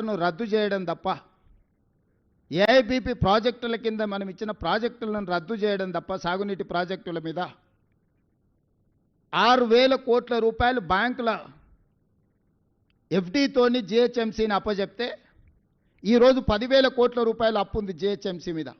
ను రద్దు చేయడం తప్ప ఏఐబిపి ప్రాజెక్టుల కింద మనం ఇచ్చిన ప్రాజెక్టులను రద్దు చేయడం తప్ప సాగునీటి ప్రాజెక్టుల మీద ఆరు వేల కోట్ల రూపాయలు బ్యాంకుల ఎఫ్డీతోని జిహెచ్ఎంసీని అప్పచెప్తే ఈరోజు పదివేల కోట్ల రూపాయలు అప్పు ఉంది జిహెచ్ఎంసీ మీద.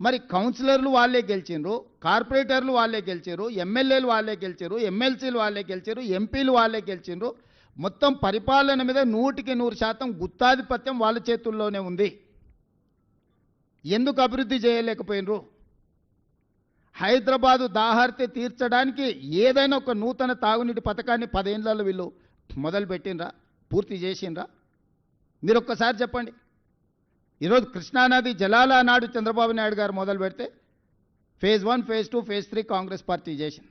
మరి కౌన్సిలర్లు వాళ్ళే గెలిచిండ్రు కార్పొరేటర్లు వాళ్ళే గెలిచారు ఎమ్మెల్యేలు వాళ్ళే గెలిచారు ఎమ్మెల్సీలు వాళ్ళే గెలిచారు ఎంపీలు వాళ్ళే గెలిచిండ్రు మొత్తం పరిపాలన మీద నూటికి నూరు శాతం గుత్తాధిపత్యం వాళ్ళ చేతుల్లోనే ఉంది. ఎందుకు అభివృద్ధి చేయలేకపోయినరు? హైదరాబాదు దాహార్తి తీర్చడానికి ఏదైనా ఒక నూతన తాగునీటి పథకాన్ని పదేళ్ళలో వీళ్ళు మొదలుపెట్టినరా పూర్తి చేసిండ్రా? మీరు ఒక్కసారి చెప్పండి. ఈరోజు కృష్ణానది జలాల నాడు చంద్రబాబు నాయుడు గారు మొదలు పెడితే phase one phase two phase three Congress party చేసింది.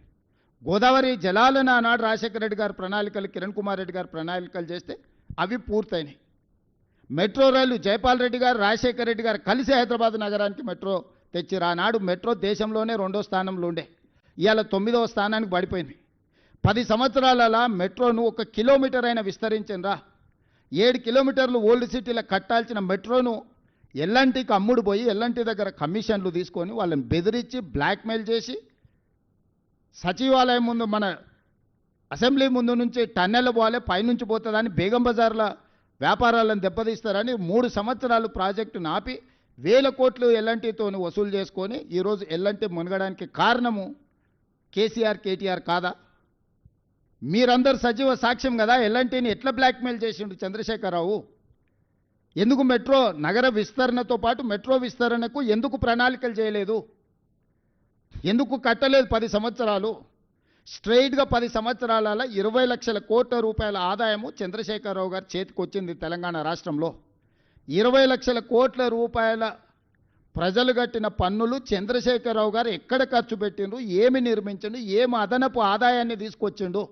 గోదావరి జలాలను ఆనాడు రాజశేఖర రెడ్డి గారు ప్రణాళికలు కిరణ్ కుమార్ రెడ్డి గారు ప్రణాళికలు చేస్తే అవి పూర్తయినాయి. మెట్రో రైలు జయపాల్ రెడ్డి గారు రాజశేఖర రెడ్డి గారు కలిసి హైదరాబాద్ నగరానికి మెట్రో తెచ్చిరు ఆనాడు మెట్రో దేశంలోనే రెండో స్థానంలో ఉండే. ఇవాళ తొమ్మిదవ స్థానానికి పడిపోయింది. పది సంవత్సరాలలో మెట్రోను ఒక కిలోమీటర్ అయినా విస్తరించిండ్రా ఏడు కిలోమీటర్లు ఓల్డ్ సిటీలో కట్టాల్సిన మెట్రోను ఎల్లంటికి అమ్ముడు పోయి ఎల్లంటి దగ్గర కమిషన్లు తీసుకొని వాళ్ళని బెదిరించి బ్లాక్మెయిల్ చేసి సచివాలయం ముందు మన అసెంబ్లీ ముందు నుంచి టన్నెల్ పోవాలి పైనుంచి పోతుందని బేగం బజార్ల వ్యాపారాలను దెబ్బతీస్తారని మూడు సంవత్సరాలు ప్రాజెక్టు నాపి వేల కోట్లు ఎల్లంటితో వసూలు చేసుకొని ఈరోజు ఎల్లంటి మునగడానికి కారణము కేసీఆర్ కేటీఆర్ కాదా? మీరందరు సజీవ సాక్ష్యం కదా ఎల్లంటిని ఎట్లా బ్లాక్మెయిల్ చేసిండు చంద్రశేఖరరావు? ఎందుకు మెట్రో నగర విస్తరణతో పాటు మెట్రో విస్తరణకు ఎందుకు ప్రణాళికలు చేయలేదు? ఎందుకు కట్టలేదు పది సంవత్సరాలు? స్ట్రైట్గా పది సంవత్సరాల ఇరవై లక్షల కోట్ల రూపాయల ఆదాయము చంద్రశేఖరరావు గారి చేతికి వచ్చింది తెలంగాణ రాష్ట్రంలో. ఇరవై లక్షల కోట్ల రూపాయల ప్రజలు కట్టిన పన్నులు చంద్రశేఖరరావు గారు ఎక్కడ ఖర్చు పెట్టిండ్రు ఏమి నిర్మించిండు ఏమి అదనపు ఆదాయాన్ని తీసుకొచ్చిండు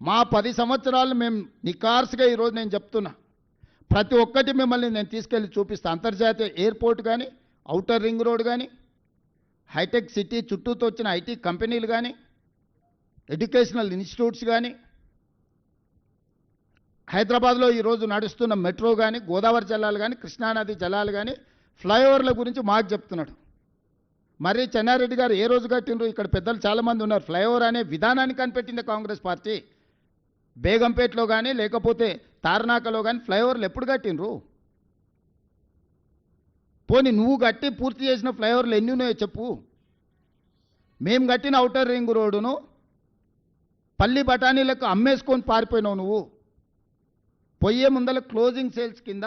మా పది సంవత్సరాలు మేము నికార్స్గా ఈరోజు నేను చెప్తున్నా. ప్రతి ఒక్కటి మిమ్మల్ని నేను తీసుకెళ్ళి చూపిస్తాను అంతర్జాతీయ ఎయిర్పోర్ట్ కానీ అవుటర్ రింగ్ రోడ్ కానీ హైటెక్ సిటీ చుట్టూతో వచ్చిన ఐటీ కంపెనీలు కానీ ఎడ్యుకేషనల్ ఇన్స్టిట్యూట్స్ కానీ హైదరాబాద్లో ఈరోజు నడుస్తున్న మెట్రో కానీ గోదావరి జలాలు కానీ కృష్ణానది జలాలు కానీ ఫ్లైఓవర్ల గురించి మాకు చెప్తున్నాడు. మరి చెన్నారెడ్డి గారు ఏ రోజు కట్టిండ్రు? ఇక్కడ పెద్దలు చాలామంది ఉన్నారు. ఫ్లైఓవర్ అనే విధానాన్ని కనిపెట్టింది కాంగ్రెస్ పార్టీ. బేగంపేటలో కానీ లేకపోతే తార్నాకలో కానీ ఫ్లైఓవర్లు ఎప్పుడు కట్టిండ్రు? పోనీ నువ్వు కట్టి పూర్తి చేసిన ఫ్లైఓవర్లు ఎన్ని ఉన్నాయో చెప్పు. మేము కట్టిన అవుటర్ రింగ్ రోడ్డును పల్లి బఠానీలకు అమ్మేసుకొని పారిపోయినావు నువ్వు. పొయ్యే ముందల క్లోజింగ్ సేల్స్ కింద